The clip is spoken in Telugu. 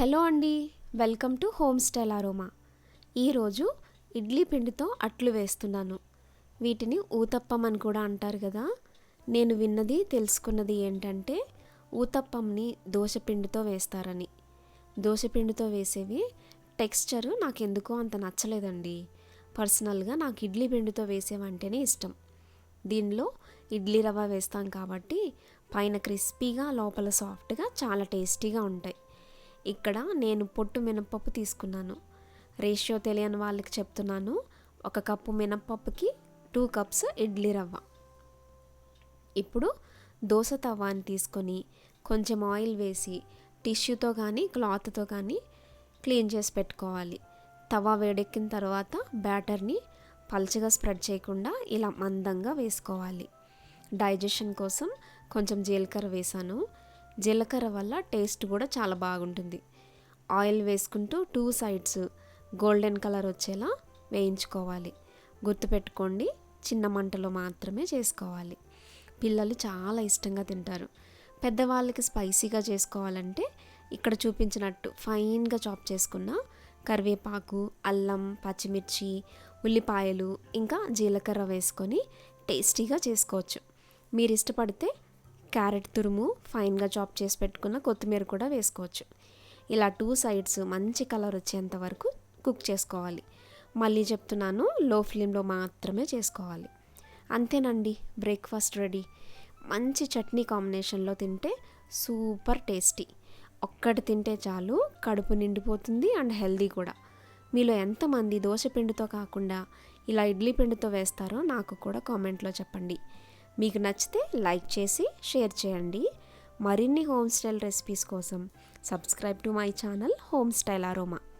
హలో అండి welcome to home style aroma. ఈరోజు ఇడ్లీ పిండితో అట్లు వేస్తున్నాను. వీటిని ఊతప్పం అని కూడా అంటారు కదా. నేను విన్నది తెలుసుకున్నది ఏంటంటే ఊతప్పంని దోశపిండితో వేస్తారని. దోశపిండితో వేసేవి టెక్స్చర్ నాకు ఎందుకో అంత నచ్చలేదండి. పర్సనల్గా నాకు ఇడ్లీ పిండితో వేసేవంటేనే ఇష్టం. దీనిలో ఇడ్లీ రవ్వ వేస్తాం కాబట్టి పైన క్రిస్పీగా లోపల సాఫ్ట్గా చాలా టేస్టీగా ఉంటాయి. ఇక్కడ నేను పొట్టు మినప్పప్పు తీసుకున్నాను. రేషియో తెలియని వాళ్ళకి చెప్తున్నాను. ఒక కప్పు మినప్పప్పుకి టూ కప్స్ ఇడ్లీ రవ్వ. ఇప్పుడు దోశ తవ్వాని తీసుకొని కొంచెం ఆయిల్ వేసి టిష్యూతో కానీ క్లాత్తో కానీ క్లీన్ చేసి పెట్టుకోవాలి. తవా వేడెక్కిన తర్వాత బ్యాటర్ని పల్చగా స్ప్రెడ్ చేయకుండా ఇలా మందంగా వేసుకోవాలి. డైజెషన్ కోసం కొంచెం జీలకర్ర వేసాను. జీలకర్ర వల్ల టేస్ట్ కూడా చాలా బాగుంటుంది. ఆయిల్ వేసుకుంటూ టూ సైడ్స్ గోల్డెన్ కలర్ వచ్చేలా వేయించుకోవాలి. గుర్తుపెట్టుకోండి చిన్న మంటలో మాత్రమే చేసుకోవాలి. పిల్లలు చాలా ఇష్టంగా తింటారు. పెద్దవాళ్ళకి స్పైసీగా చేసుకోవాలంటే ఇక్కడ చూపించినట్టు ఫైన్గా చాప్ చేసుకున్న కరివేపాకు అల్లం పచ్చిమిర్చి ఉల్లిపాయలు ఇంకా జీలకర్ర వేసుకొని టేస్టీగా చేసుకోవచ్చు. మీరు ఇష్టపడితే క్యారెట్ తురుము ఫైన్గా చాప్ చేసి పెట్టుకున్న కొత్తిమీర కూడా వేసుకోవచ్చు. ఇలా టూ సైడ్స్ మంచి కలర్ వచ్చేంత వరకు కుక్ చేసుకోవాలి. మళ్ళీ చెప్తున్నాను లో ఫ్లేమ్లో మాత్రమే చేసుకోవాలి. అంతేనండి బ్రేక్ఫాస్ట్ రెడీ. మంచి చట్నీ కాంబినేషన్లో తింటే సూపర్ టేస్టీ. ఒక్కటి తింటే చాలు కడుపు నిండిపోతుంది అండ్ హెల్దీ కూడా. మీలో ఎంతమంది దోశ పిండితో కాకుండా ఇలా ఇడ్లీ పిండితో వేస్తారో నాకు కూడా కామెంట్లో చెప్పండి. మీకు నచ్చితే లైక్ చేసి షేర్ చేయండి. మరిన్ని హోమ్ స్టైల్ రెసిపీస్ కోసం subscribe to my channel home style aroma.